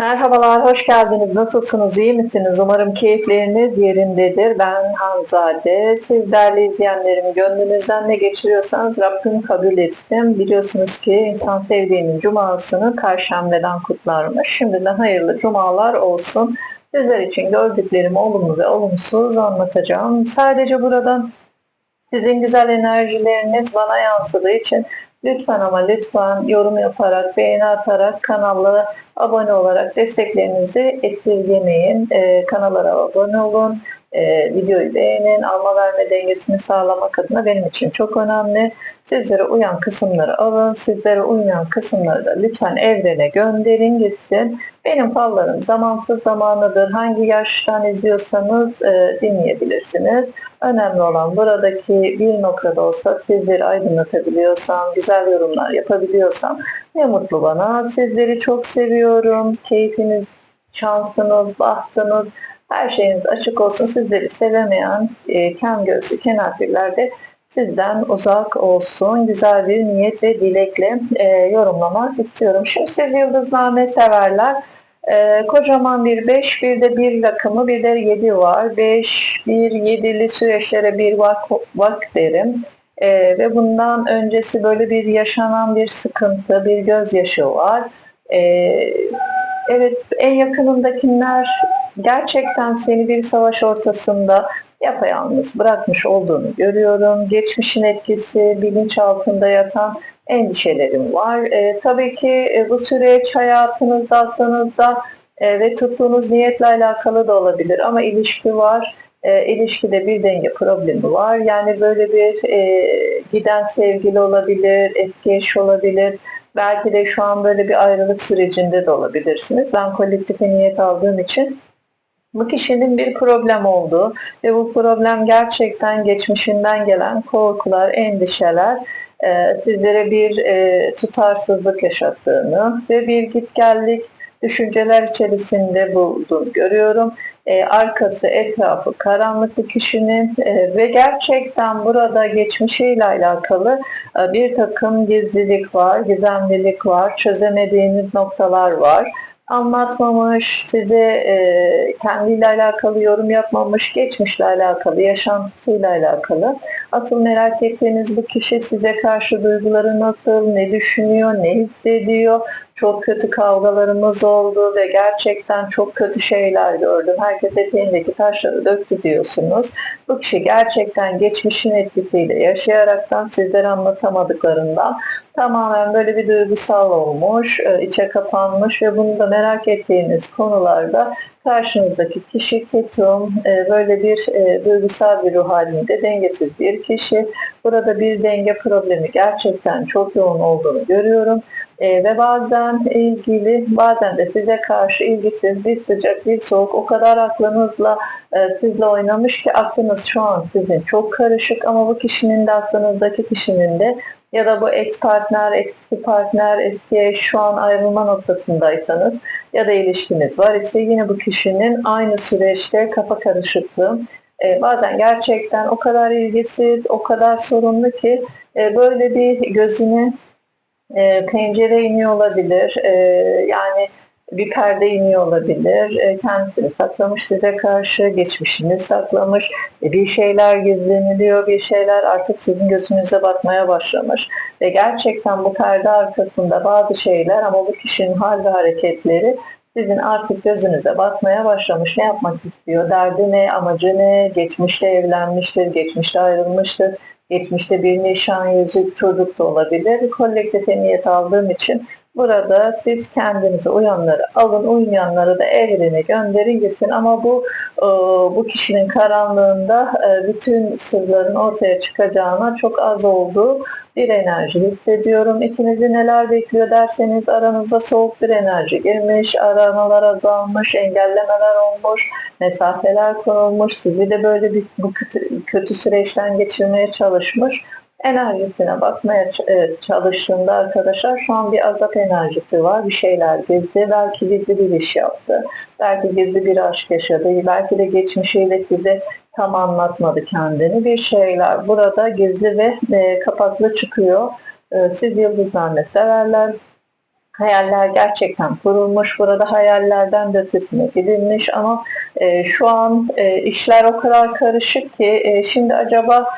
Merhabalar, hoş geldiniz. Nasılsınız, iyi misiniz? Umarım keyifleriniz yerindedir. Ben Hanzade. Siz değerli izleyenlerim, gönlünüzden ne geçiriyorsanız Rabbim kabul etsin. Biliyorsunuz ki insan sevdiğinin cumasını Perşembeden kutlarmış. Şimdiden hayırlı cumalar olsun. Sizler için gördüklerimi olumlu ve olumsuz anlatacağım. Sadece buradan sizin güzel enerjileriniz bana yansıdığı için lütfen ama lütfen yorum yaparak, beğeni atarak, kanallara abone olarak desteklerinizi esirgemeyin. Ee, kanallara abone olun, ee, videoyu beğenin, alma verme dengesini sağlamak adına benim için çok önemli. Sizlere uyan kısımları alın, sizlere uymayan kısımları da lütfen evrene gönderin gitsin. Benim fallarım zamansız zamanıdır. Hangi yaştan izliyorsanız e, dinleyebilirsiniz. Önemli olan buradaki bir noktada olsa sizleri aydınlatabiliyorsam, güzel yorumlar yapabiliyorsam ne mutlu bana. Sizleri çok seviyorum. Keyfiniz, şansınız, bahtınız, her şeyiniz açık olsun. Sizleri sevemeyen e, kem göğsü kenafirler de sizden uzak olsun. Güzel bir niyet ve dilekle e, yorumlamak istiyorum. Şimdi siz yıldızname severler. E, kocaman bir 5, bir de bir rakımı, bir de 7 var. 5, 1, 7'li süreçlere bir vak, vak derim. E, ve bundan öncesi böyle bir yaşanan bir sıkıntı, bir gözyaşı var. E, evet, en yakınındakiler gerçekten seni bir savaş ortasında yapayalnız bırakmış olduğunu görüyorum. Geçmişin etkisi, bilinç altında yatan endişelerim var. E, tabii ki e, bu süreç hayatınızda, aklınızda e, ve tuttuğunuz niyetle alakalı da olabilir ama ilişki var. E, ilişkide bir denge problemi var. Yani böyle bir e, giden sevgili olabilir, eski eş olabilir. Belki de şu an böyle bir ayrılık sürecinde de olabilirsiniz. Ben kolektife niyet aldığım için bu kişinin bir problem olduğu ve bu problem gerçekten geçmişinden gelen korkular, endişeler e, sizlere bir e, tutarsızlık yaşattığını ve bir gitgellik düşünceler içerisinde bulduğunu görüyorum. E, arkası, etrafı karanlık bir kişinin ve gerçekten burada geçmişiyle alakalı bir takım gizlilik var, gizemlilik var, çözemediğiniz noktalar var anlatmamış, size e, kendiyle alakalı yorum yapmamış, geçmişle alakalı, yaşantısıyla alakalı. Asıl merak ettiğiniz bu kişi size karşı duyguları nasıl, ne düşünüyor, ne hissediyor. Çok kötü kavgalarımız oldu ve gerçekten çok kötü şeyler gördüm. Herkes eteğindeki taşları döktü diyorsunuz. Bu kişi gerçekten geçmişin etkisiyle yaşayaraktan sizlere anlatamadıklarından tamamen böyle bir duygusal olmuş, e, içe kapanmış ve bunu da merak ettiğiniz konularda karşınızdaki kişi ketum, e, böyle bir e, duygusal bir ruh halinde dengesiz bir kişi. Burada bir denge problemi gerçekten çok yoğun olduğunu görüyorum. ve bazen ilgili, bazen de size karşı ilgisiz, bir sıcak, bir soğuk, o kadar aklınızla sizle oynamış ki aklınız şu an sizin çok karışık ama bu kişinin de aklınızdaki kişinin de ya da bu ex partner, eski partner, eski şu an ayrılma noktasındaysanız ya da ilişkiniz var ise yine bu kişinin aynı süreçte kafa karışıklığı e, bazen gerçekten o kadar ilgisiz, o kadar sorunlu ki e, böyle bir gözüne e, pencere iniyor olabilir. E, yani bir perde iniyor olabilir. E, kendisini saklamış size karşı, geçmişini saklamış. E, bir şeyler gizleniliyor, bir şeyler artık sizin gözünüze bakmaya başlamış. Ve gerçekten bu perde arkasında bazı şeyler ama bu kişinin hal ve hareketleri sizin artık gözünüze bakmaya başlamış. Ne yapmak istiyor? Derdi ne? Amacı ne? Geçmişte evlenmiştir, geçmişte ayrılmıştır. Geçmişte bir nişan yüzük çocuk da olabilir. Kolektife niyet aldığım için Burada siz kendinize uyanları alın, uymayanları da evrene gönderin gitsin. Ama bu e, bu kişinin karanlığında e, bütün sırların ortaya çıkacağına çok az olduğu bir enerji hissediyorum. İkinizi neler bekliyor derseniz aranızda soğuk bir enerji girmiş, aramalar azalmış, engellemeler olmuş, mesafeler konulmuş, sizi de böyle bir bu kötü, kötü süreçten geçirmeye çalışmış enerjisine bakmaya e, çalıştığında arkadaşlar şu an bir azap enerjisi var. Bir şeyler gizli. Belki gizli bir iş yaptı. Belki gizli bir aşk yaşadı. Belki de geçmişiyle size tam anlatmadı kendini. Bir şeyler burada gizli ve e, kapaklı çıkıyor. E, siz yıldızlarla severler Hayaller gerçekten kurulmuş. Burada hayallerden de ötesine gidilmiş ama e, şu an e, işler o kadar karışık ki e, şimdi acaba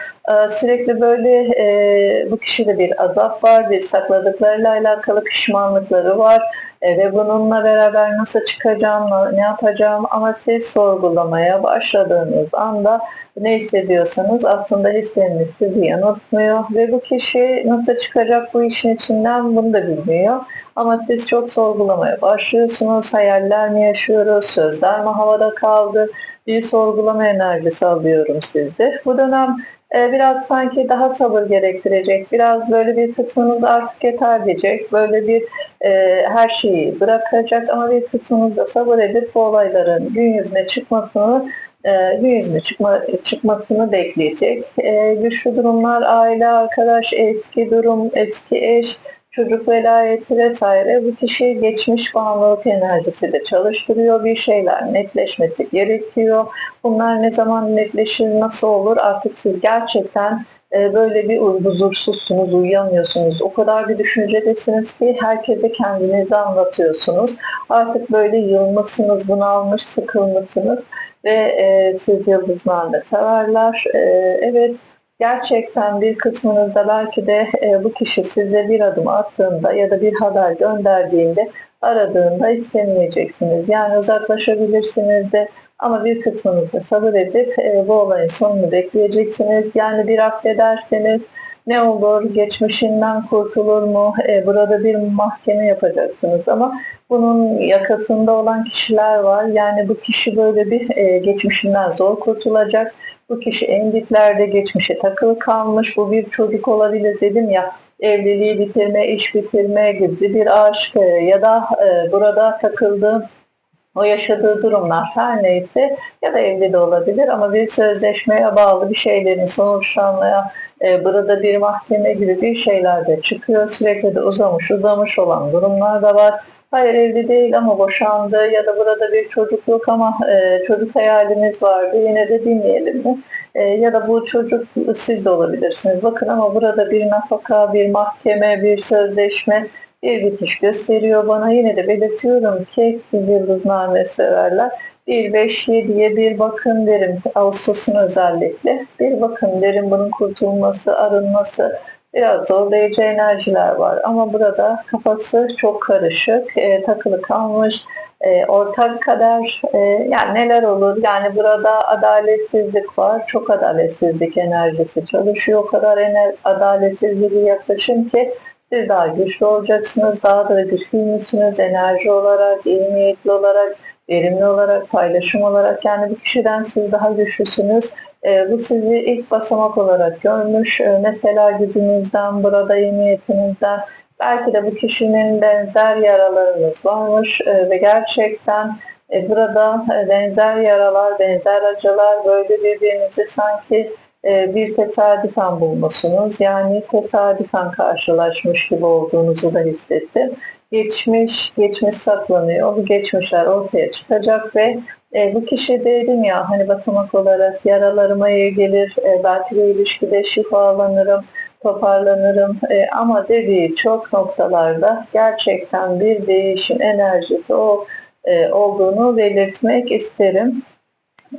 sürekli böyle e, bu kişide bir azap var, bir sakladıklarıyla alakalı pişmanlıkları var e, ve bununla beraber nasıl çıkacağım, ne yapacağım ama siz sorgulamaya başladığınız anda ne hissediyorsanız aslında hisleriniz sizi yanıltmıyor ve bu kişi nasıl çıkacak bu işin içinden bunu da bilmiyor. Ama siz çok sorgulamaya başlıyorsunuz. Hayaller mi yaşıyoruz? Sözler mi havada kaldı? Bir sorgulama enerjisi alıyorum sizde. Bu dönem biraz sanki daha sabır gerektirecek. Biraz böyle bir kısmınız artık yeter diyecek. Böyle bir e, her şeyi bırakacak ama bir kısmınız da sabır edip bu olayların gün yüzüne çıkmasını e, gün yüzüne çıkma, çıkmasını bekleyecek. E, güçlü durumlar, aile, arkadaş, eski durum, eski eş, çocuk velayeti vesaire bu kişi geçmiş bağımlılık enerjisi de çalıştırıyor. Bir şeyler netleşmesi gerekiyor. Bunlar ne zaman netleşir, nasıl olur artık siz gerçekten e, böyle bir huzursuzsunuz, uyuyamıyorsunuz. O kadar bir düşüncedesiniz ki herkese kendinizi anlatıyorsunuz. Artık böyle yılmışsınız, bunalmış, sıkılmışsınız ve e, siz yıldızlarla severler. E, evet, gerçekten bir kısmınızda belki de e, bu kişi size bir adım attığında ya da bir haber gönderdiğinde aradığında istemeyeceksiniz. Yani uzaklaşabilirsiniz de ama bir kısmınızda sabır edip e, bu olayın sonunu bekleyeceksiniz. Yani bir affederseniz ne olur, geçmişinden kurtulur mu? E, burada bir mahkeme yapacaksınız ama bunun yakasında olan kişiler var. Yani bu kişi böyle bir e, geçmişinden zor kurtulacak bu kişi en diplerde geçmişe takılı kalmış. Bu bir çocuk olabilir dedim ya evliliği bitirme, iş bitirme gibi bir aşk e, ya da e, burada takıldığı o yaşadığı durumlar her neyse ya da evli de olabilir ama bir sözleşmeye bağlı bir şeylerin sonuçlanmaya e, burada bir mahkeme gibi bir şeyler de çıkıyor. Sürekli de uzamış uzamış olan durumlar da var. Hayır evli değil ama boşandı ya da burada bir çocuk yok ama e, çocuk hayaliniz vardı yine de dinleyelim mi? E, ya da bu çocuk siz de olabilirsiniz. Bakın ama burada bir nafaka, bir mahkeme, bir sözleşme, bir bitiş gösteriyor bana. Yine de belirtiyorum ki siz yıldızname severler. 1, 5, 7'ye bir bakın derim. Ağustos'un özellikle. Bir bakın derim bunun kurtulması, arınması, biraz zorlayıcı enerjiler var. Ama burada kafası çok karışık, e, takılı kalmış, e, ortak kader, e, yani neler olur? Yani burada adaletsizlik var, çok adaletsizlik enerjisi çalışıyor. O kadar ener, adaletsizliği bir yaklaşım ki siz daha güçlü olacaksınız, daha da güçlüymüşsünüz enerji olarak, iyi niyetli olarak, verimli olarak, paylaşım olarak. Yani bir kişiden siz daha güçlüsünüz bu sizi ilk basamak olarak görmüş. E, mesela gücünüzden, burada niyetinizden, belki de bu kişinin benzer yaralarınız varmış e, ve gerçekten e, burada e, benzer yaralar, benzer acılar böyle birbirinizi sanki bir tesadüfen bulmuşsunuz. Yani tesadüfen karşılaşmış gibi olduğunuzu da hissettim. Geçmiş, geçmiş saklanıyor. Bu geçmişler ortaya çıkacak ve e, bu kişi dedim ya hani basamak olarak yaralarıma iyi gelir, e, belki de ilişkide şifalanırım, toparlanırım e, ama dediği çok noktalarda gerçekten bir değişim enerjisi o e, olduğunu belirtmek isterim.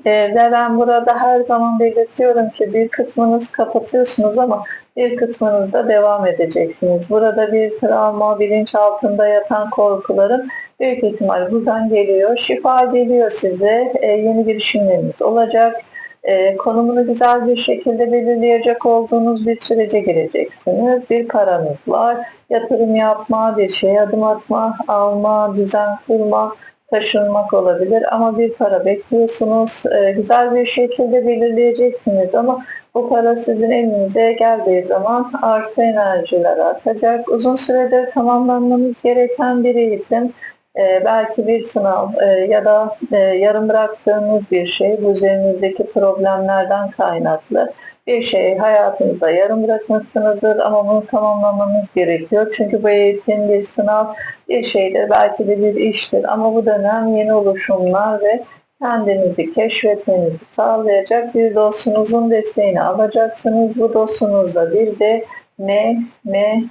E, ve ben burada her zaman belirtiyorum ki bir kısmınız kapatıyorsunuz ama bir kısmınızda devam edeceksiniz. Burada bir travma, bilinç altında yatan korkuların büyük ihtimal buradan geliyor. Şifa geliyor size. E, yeni girişimleriniz olacak. E, konumunu güzel bir şekilde belirleyecek olduğunuz bir sürece gireceksiniz. Bir paranız var. Yatırım yapma, bir şey adım atma, alma, düzen kurma, taşınmak olabilir ama bir para bekliyorsunuz. E, güzel bir şekilde belirleyeceksiniz ama bu para sizin elinize geldiği zaman artı enerjiler artacak. Uzun süredir tamamlanmanız gereken bir eğitim e, belki bir sınav e, ya da e, yarım bıraktığınız bir şey bu üzerinizdeki problemlerden kaynaklı bir şey hayatınızda yarım bırakmışsınızdır ama bunu tamamlamanız gerekiyor. Çünkü bu eğitim bir sınav bir şeydir, belki de bir iştir ama bu dönem yeni oluşumlar ve kendinizi keşfetmenizi sağlayacak bir dostunuzun desteğini alacaksınız. Bu dostunuzla bir de ne, ne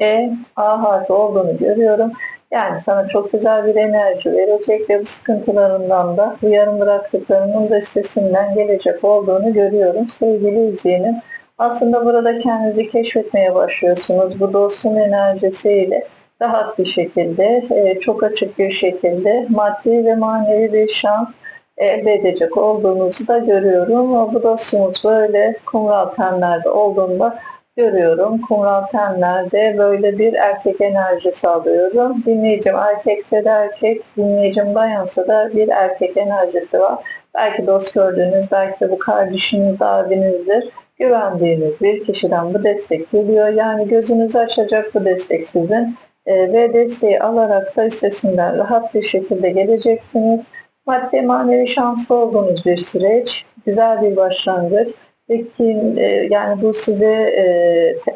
E, A harfi olduğunu görüyorum. Yani sana çok güzel bir enerji verecek ve bu sıkıntılarından da, bu yarım bıraktıklarının da üstesinden gelecek olduğunu görüyorum. Sevgili izleyenim, aslında burada kendinizi keşfetmeye başlıyorsunuz. Bu dostun enerjisiyle rahat bir şekilde, e, çok açık bir şekilde maddi ve manevi bir şans elde edecek olduğunuzu da görüyorum. Bu dostumuz böyle kumral tenlerde olduğunda görüyorum. Kumral tenlerde böyle bir erkek enerjisi alıyorum. Dinleyicim erkekse de erkek, dinleyicim bayansa da bir erkek enerjisi var. Belki dost gördüğünüz, belki de bu kardeşiniz, abinizdir. Güvendiğiniz bir kişiden bu destek geliyor. Yani gözünüzü açacak bu destek sizin. E, ve desteği alarak da üstesinden rahat bir şekilde geleceksiniz. Maddi manevi şanslı olduğunuz bir süreç. Güzel bir başlangıç. Peki e, yani bu size e,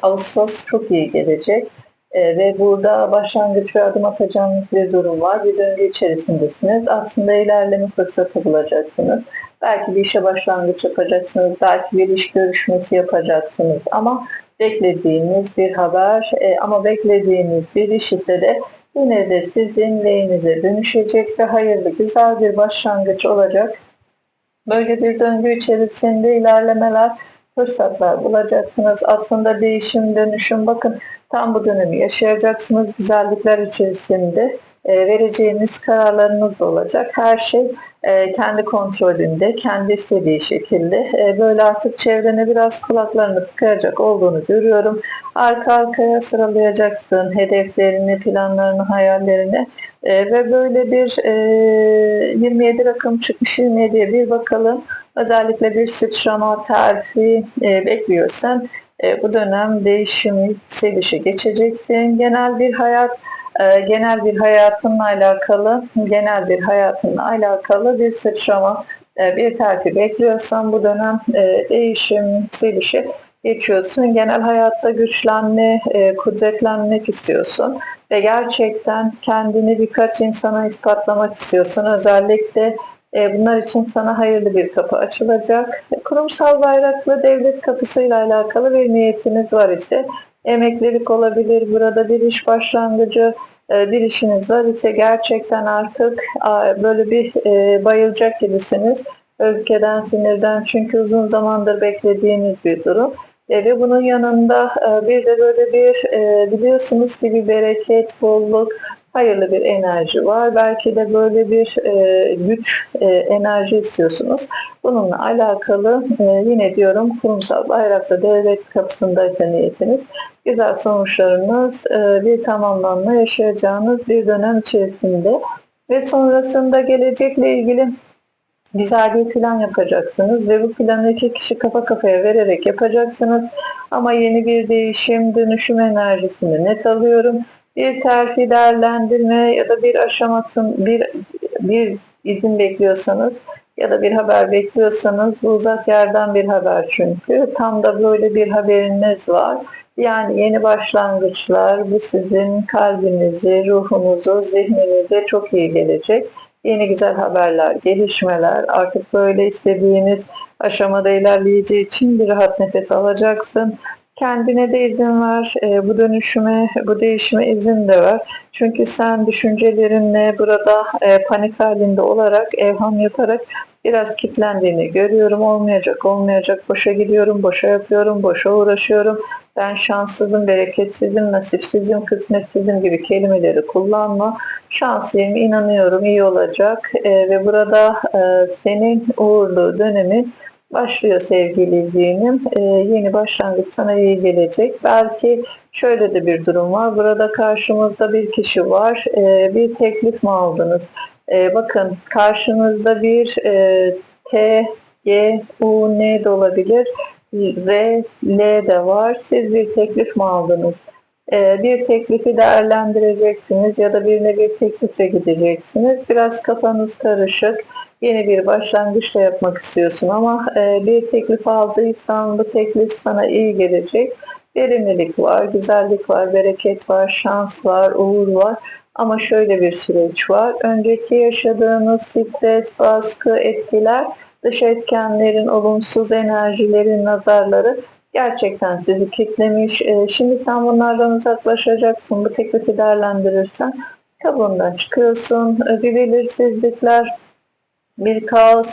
Ağustos çok iyi gelecek. E, ve burada başlangıç ve adım atacağınız bir durum var. Bir döngü içerisindesiniz. Aslında ilerleme fırsatı bulacaksınız. Belki bir işe başlangıç yapacaksınız. Belki bir iş görüşmesi yapacaksınız. Ama beklediğiniz bir haber ama beklediğiniz bir iş ise de yine de sizin lehinize dönüşecek ve hayırlı güzel bir başlangıç olacak. Böyle bir döngü içerisinde ilerlemeler, fırsatlar bulacaksınız. Aslında değişim, dönüşüm bakın tam bu dönemi yaşayacaksınız güzellikler içerisinde. E, vereceğiniz kararlarınız olacak. Her şey e, kendi kontrolünde, kendi istediği şekilde. E, böyle artık çevrene biraz kulaklarını tıkayacak olduğunu görüyorum. Arka arkaya sıralayacaksın hedeflerini, planlarını, hayallerini. Ve böyle bir 27 rakım çıkmış 27'ye bir bakalım. Özellikle bir sıçrama, terfi bekliyorsan bu dönem değişimi, yükselişi geçeceksin. Genel bir hayat genel bir hayatınla alakalı, genel bir hayatınla alakalı bir sıçrama, e, bir terfi bekliyorsan bu dönem e, değişim, yükselişi geçiyorsun. Genel hayatta güçlenme, e, kudretlenmek istiyorsun ve gerçekten kendini birkaç insana ispatlamak istiyorsun. Özellikle e, bunlar için sana hayırlı bir kapı açılacak. Kurumsal bayraklı devlet kapısıyla alakalı bir niyetiniz var ise emeklilik olabilir, burada bir iş başlangıcı, e, bir işiniz var ise gerçekten artık böyle bir e, bayılacak gibisiniz. Öfkeden, sinirden çünkü uzun zamandır beklediğiniz bir durum. E, ve bunun yanında bir de böyle bir biliyorsunuz ki bir bereket, bolluk, hayırlı bir enerji var. Belki de böyle bir e, güç e, enerji istiyorsunuz. Bununla alakalı e, yine diyorum kurumsal bayrakta devlet kapısındaysa niyetiniz güzel sonuçlarınız e, bir tamamlanma yaşayacağınız bir dönem içerisinde ve sonrasında gelecekle ilgili güzel bir plan yapacaksınız ve bu planı iki kişi kafa kafaya vererek yapacaksınız. Ama yeni bir değişim, dönüşüm enerjisini net alıyorum bir terfi değerlendirme ya da bir aşamasın bir bir izin bekliyorsanız ya da bir haber bekliyorsanız bu uzak yerden bir haber çünkü tam da böyle bir haberiniz var. Yani yeni başlangıçlar bu sizin kalbinizi, ruhunuzu, zihninize çok iyi gelecek. Yeni güzel haberler, gelişmeler, artık böyle istediğiniz aşamada ilerleyeceği için bir rahat nefes alacaksın. Kendine de izin ver, e, bu dönüşüme, bu değişime izin de ver. Çünkü sen düşüncelerinle burada e, panik halinde olarak, evham yaparak biraz kitlendiğini görüyorum. Olmayacak, olmayacak, boşa gidiyorum, boşa yapıyorum, boşa uğraşıyorum. Ben şanssızım, bereketsizim, nasipsizim, kısmetsizim gibi kelimeleri kullanma. Şanslıyım, inanıyorum, iyi olacak. E, ve burada e, senin uğurlu dönemin başlıyor sevgili izleyenim. Ee, yeni başlangıç sana iyi gelecek. Belki şöyle de bir durum var. Burada karşımızda bir kişi var. Ee, bir teklif mi aldınız? Ee, bakın karşınızda bir e, T, G, U, N de olabilir. R, L de var. Siz bir teklif mi aldınız? Ee, bir teklifi değerlendireceksiniz ya da birine bir teklifle gideceksiniz. Biraz kafanız karışık yeni bir başlangıçla yapmak istiyorsun ama e, bir teklif aldıysan bu teklif sana iyi gelecek. Verimlilik var, güzellik var, bereket var, şans var, uğur var. Ama şöyle bir süreç var. Önceki yaşadığınız stres, baskı, etkiler, dış etkenlerin, olumsuz enerjilerin, nazarları gerçekten sizi kitlemiş. E, şimdi sen bunlardan uzaklaşacaksın. Bu teklifi değerlendirirsen kabuğundan çıkıyorsun. E, bir belirsizlikler, bir kaos,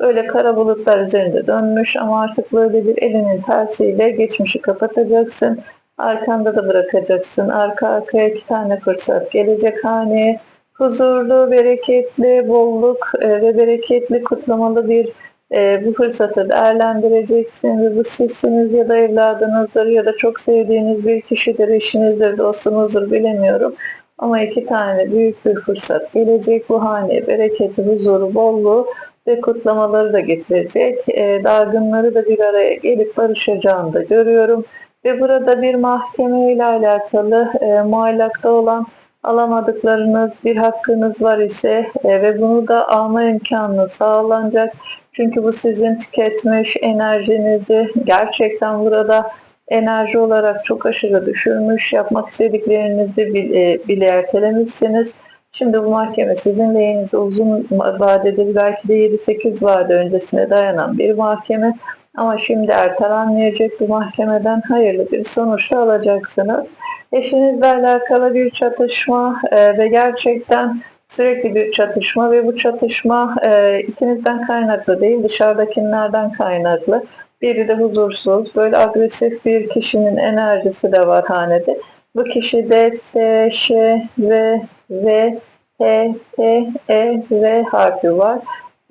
böyle kara bulutlar üzerinde dönmüş ama artık böyle bir elinin tersiyle geçmişi kapatacaksın. Arkanda da bırakacaksın. Arka arkaya iki tane fırsat gelecek haneye. Huzurlu, bereketli, bolluk e, ve bereketli kutlamalı bir e, bu fırsatı değerlendireceksin ve bu sizsiniz ya da evladınızdır ya da çok sevdiğiniz bir kişidir, eşinizdir, dostunuzdur bilemiyorum. Ama iki tane büyük bir fırsat gelecek. Bu haneye bereketi, huzuru, bolluğu ve kutlamaları da getirecek. E, dargınları da bir araya gelip barışacağını da görüyorum. Ve burada bir mahkeme ile alakalı e, muallakta olan alamadıklarınız, bir hakkınız var ise e, ve bunu da alma imkanı sağlanacak. Çünkü bu sizin tüketmiş enerjinizi gerçekten burada enerji olarak çok aşırı düşürmüş, yapmak istediklerinizi bile, bile ertelemişsiniz. Şimdi bu mahkeme sizin lehinize uzun vadede belki de 7-8 vade öncesine dayanan bir mahkeme. Ama şimdi ertelenmeyecek bu mahkemeden hayırlı bir sonuç alacaksınız. Eşinizle alakalı bir çatışma e, ve gerçekten sürekli bir çatışma ve bu çatışma e, ikinizden kaynaklı değil dışarıdakilerden kaynaklı. Biri de huzursuz, böyle agresif bir kişinin enerjisi de var hanede. Bu kişi de S, Ş, V, V, T, T, E, V harfi var.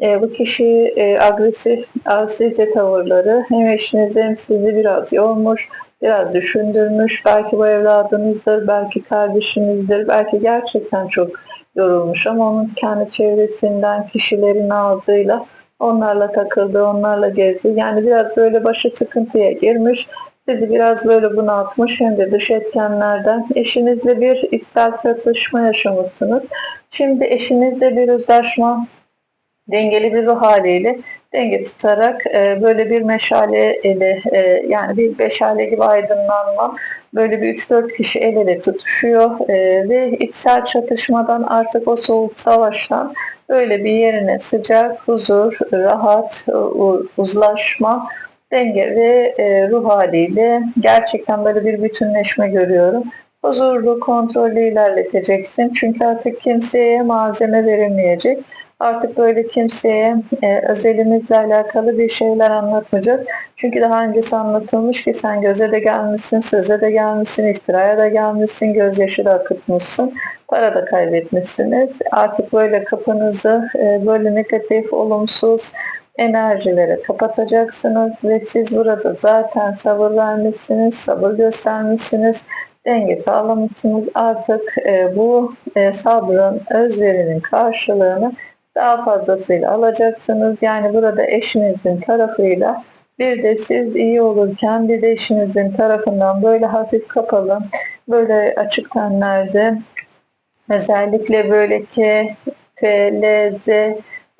E, bu kişi e, agresif, asice tavırları hem eşinizi hem sizi biraz yormuş, biraz düşündürmüş. Belki bu evladınızdır, belki kardeşinizdir, belki gerçekten çok yorulmuş ama onun kendi çevresinden, kişilerin ağzıyla onlarla takıldı, onlarla gezdi. Yani biraz böyle başı sıkıntıya girmiş. Sizi biraz böyle bunaltmış hem de dış etkenlerden. Eşinizle bir içsel çatışma yaşamışsınız. Şimdi eşinizle bir uzlaşma, dengeli bir ruh haliyle denge tutarak e, böyle bir meşale ele e, yani bir meşale gibi aydınlanma böyle bir 3-4 kişi el ele tutuşuyor e, ve içsel çatışmadan artık o soğuk savaştan öyle bir yerine sıcak, huzur, rahat, uzlaşma, denge ve e, ruh haliyle gerçekten böyle bir bütünleşme görüyorum. Huzurlu, kontrollü ilerleteceksin. Çünkü artık kimseye malzeme verilmeyecek Artık böyle kimseye e, özelimizle alakalı bir şeyler anlatmayacak. Çünkü daha öncesi anlatılmış ki sen göze de gelmişsin, söze de gelmişsin, iftiraya da gelmişsin, gözyaşı da akıtmışsın, para da kaybetmişsiniz. Artık böyle kapınızı e, böyle negatif, olumsuz enerjilere kapatacaksınız ve siz burada zaten sabır vermişsiniz, sabır göstermişsiniz denge sağlamışsınız. Artık e, bu e, sabrın, özverinin karşılığını daha fazlasıyla alacaksınız. Yani burada eşinizin tarafıyla bir de siz iyi olurken bir de eşinizin tarafından böyle hafif kapalı, böyle açık tenlerde özellikle böyle ki F, L, Z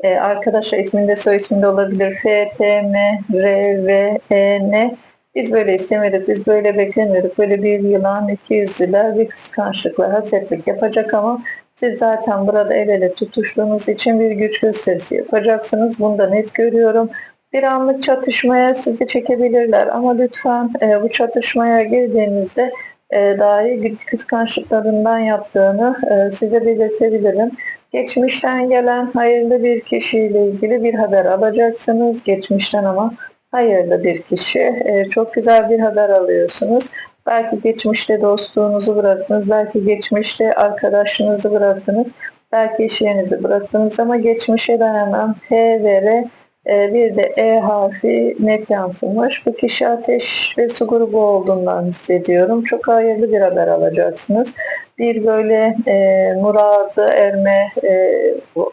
e, arkadaşlar isminde soy isminde olabilir. F, T, M, R, V, E, N biz böyle istemedik, biz böyle beklemiyorduk. Böyle bir yılan, iki yüzlüler, bir kıskançlıkla hasetlik yapacak ama siz zaten burada el ele tutuştuğunuz için bir güç gösterisi yapacaksınız. Bunu da net görüyorum. Bir anlık çatışmaya sizi çekebilirler ama lütfen e, bu çatışmaya girdiğinizde e, dahi kıskançlıklarından yaptığını e, size belirtebilirim. Geçmişten gelen hayırlı bir kişiyle ilgili bir haber alacaksınız. Geçmişten ama hayırlı bir kişi. E, çok güzel bir haber alıyorsunuz. Belki geçmişte dostluğunuzu bıraktınız, belki geçmişte arkadaşınızı bıraktınız, belki iş yerinizi bıraktınız ama geçmişe dayanan H ve R e, bir de E harfi net yansımış. Bu kişi ateş ve su grubu olduğundan hissediyorum. Çok hayırlı bir haber alacaksınız. Bir böyle e, muradı erme e,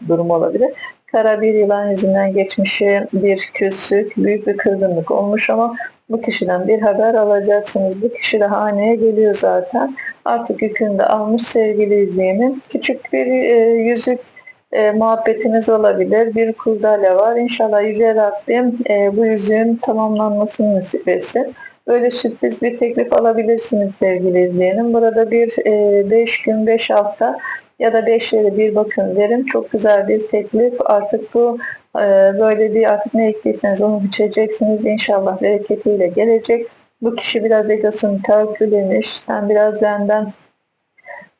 durum olabilir. Kara bir yılan yüzünden geçmişe bir küslük, büyük bir kırgınlık olmuş ama bu kişiden bir haber alacaksınız. Bu kişi de haneye geliyor zaten. Artık yükünü de almış sevgili izleyenim. Küçük bir e, yüzük e, muhabbetiniz olabilir. Bir kurdale var. İnşallah Yüce Rabbim e, bu yüzüğün tamamlanmasını nasip etsin. Böyle sürpriz bir teklif alabilirsiniz sevgili izleyenim. Burada bir 5 e, gün 5 hafta ya da 5 yere bir bakın derim. Çok güzel bir teklif. Artık bu böyle bir artık ne ekliyseniz onu biçeceksiniz. İnşallah bereketiyle gelecek. Bu kişi biraz egosunu törpülemiş. Sen biraz benden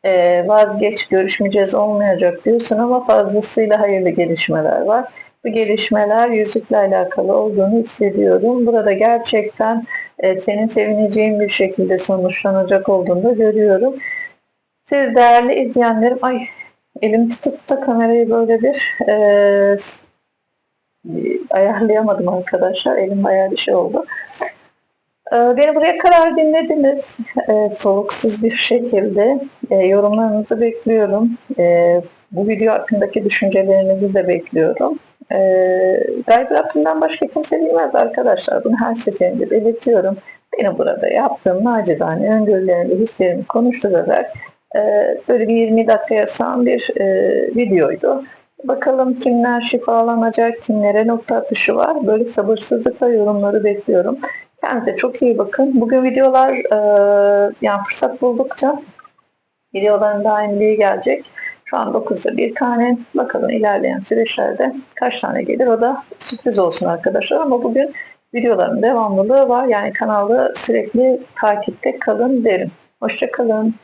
e, vazgeç görüşmeyeceğiz olmayacak diyorsun ama fazlasıyla hayırlı gelişmeler var. Bu gelişmeler yüzükle alakalı olduğunu hissediyorum. Burada gerçekten e, senin sevineceğin bir şekilde sonuçlanacak olduğunu da görüyorum. Siz değerli izleyenlerim, ay elim tutup da kamerayı böyle bir e, ayarlayamadım arkadaşlar. Elim bayağı bir şey oldu. E, beni buraya kadar dinlediniz. E, soluksuz bir şekilde yorumlarınızı bekliyorum. Bu video hakkındaki düşüncelerinizi de bekliyorum. Gayb Rabbimden başka kimse bilmez arkadaşlar. Bunu her seferinde belirtiyorum. Beni burada yaptığım nacizane öngörülerimi, hislerimi konuşturarak e, böyle bir 20 dakikaya sığan bir e, videoydu. Bakalım kimler şifalanacak, kimlere nokta atışı var. Böyle sabırsızlıkla yorumları bekliyorum. Kendinize çok iyi bakın. Bugün videolar e, yani fırsat buldukça videoların daimliği gelecek. Şu an 9'da bir tane. Bakalım ilerleyen süreçlerde kaç tane gelir. O da sürpriz olsun arkadaşlar. Ama bugün videoların devamlılığı var. Yani kanalda sürekli takipte kalın derim. Hoşçakalın.